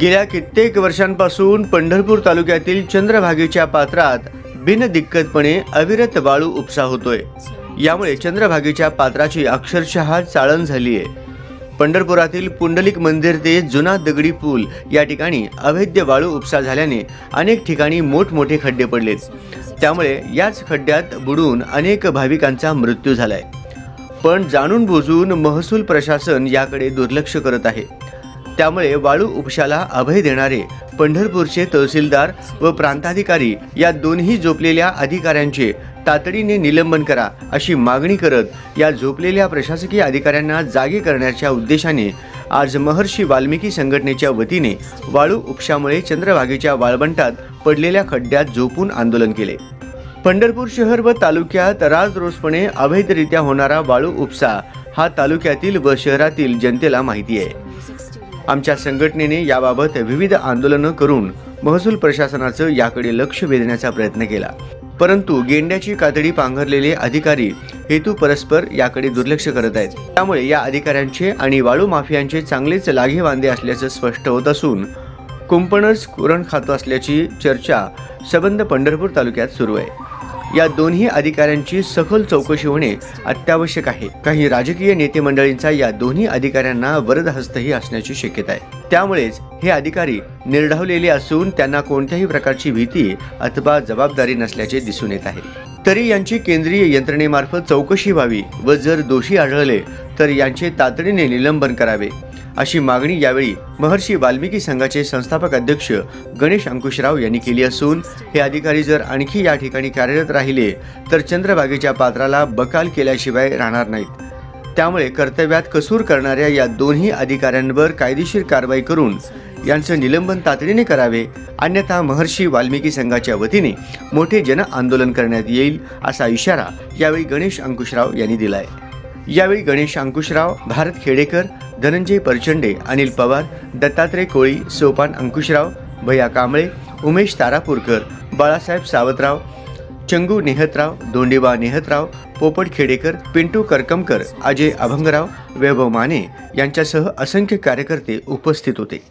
गेल्या कित्येक वर्षांपासून पंढरपूर तालुक्यातील चंद्रभागेच्या पात्रात बिनदिक्कतपणे अविरत वाळू उपसा होतोय. यामुळे चंद्रभागेच्या पात्राची अक्षरशः चाळण झाली आहे पंढरपुरातील पुंडलिक मंदिर ते जुना दगडी पूल या ठिकाणी अवैध वाळू उपसा झाल्याने अनेक ठिकाणी मोठमोठे खड्डे पडलेत. त्यामुळे याच खड्ड्यात बुडून अनेक भाविकांचा मृत्यू झालाय. पण जाणून बुजून महसूल प्रशासन याकडे दुर्लक्ष करत आहे. त्यामुळे वाळू उपशाला अभय देणारे पंढरपूरचे तहसीलदार व प्रांताधिकारी या दोन्ही झोपलेल्या अधिकाऱ्यांचे तातडीने निलंबन करा अशी मागणी करत या झोपलेल्या प्रशासकीय अधिकाऱ्यांना जागे करण्याच्या उद्देशाने आज महर्षी वाल्मिकी संघटनेच्या वतीने वाळू उपशामुळे चंद्रभागेच्या वाळवंटात पडलेल्या खड्ड्यात झोपून आंदोलन केले. पंढरपूर शहर व तालुक्यात राजरोसपणे अवैधरित्या होणारा वाळू उपसा हा तालुक्यातील व शहरातील जनतेला माहिती आहे. आमच्या संघटनेने याबाबत विविध आंदोलनं करून महसूल प्रशासनाचं याकडे लक्ष वेधण्याचा प्रयत्न केला. परंतु गेंड्याची कातडी पांघरलेले अधिकारी हेतू परस्पर याकडे दुर्लक्ष करत आहेत. त्यामुळे या अधिकाऱ्यांचे आणि वाळू माफियांचे चांगलेच लागे वांदे असल्याचं स्पष्ट होत असून कुंपणच कुरण खातो असल्याची चर्चा सबंध पंढरपूर तालुक्यात सुरू आहे. या दोन्ही अधिकाऱ्यांची सखोल चौकशी होणे अत्यावश्यक आहे. काही राजकीय नेते मंडळींचा या दोन्ही अधिकाऱ्यांना वरदहस्तही असण्याची शक्यता आहे. त्यामुळेच हे अधिकारी निर्ढावलेले असून त्यांना कोणत्याही प्रकारची भीती अथवा जबाबदारी नसल्याचे दिसून येत आहे. तरी यांची केंद्रीय यंत्रणेमार्फत चौकशी व्हावी व जर दोषी आढळले तर यांचे तातडीने निलंबन करावे. अशी मागणी यावेळी महर्षी वाल्मिकी संघाचे संस्थापक अध्यक्ष गणेश अंकुशराव यांनी केली असून हे अधिकारी जर आणखी या ठिकाणी कार्यरत राहिले तर चंद्रभागेच्या पात्राला बकाल केल्याशिवाय राहणार नाहीत. त्यामुळे कर्तव्यात कसूर करणाऱ्या या दोन्ही अधिकाऱ्यांवर कायदेशीर कारवाई करून यांचं निलंबन तातडीने करावे अन्यथा महर्षी वाल्मिकी संघाच्या वतीने मोठे जन आंदोलन करण्यात येईल असा इशारा यावेळी गणेश अंकुशराव यांनी दिलाय. यावेळी गणेश अंकुशराव भारत खेडेकर धनंजय परचंडे अनिल पवार दत्तात्रय कोळी सोपान अंकुशराव भैया कांबळे उमेश तारापूरकर बाळासाहेब सावतराव चंगू नेहतराव दोंडेबा नेहतराव पोपट खेडेकर पिंटू करकमकर अजय अभंगराव वैभव माने यांच्यासह असंख्य कार्यकर्ते उपस्थित होते.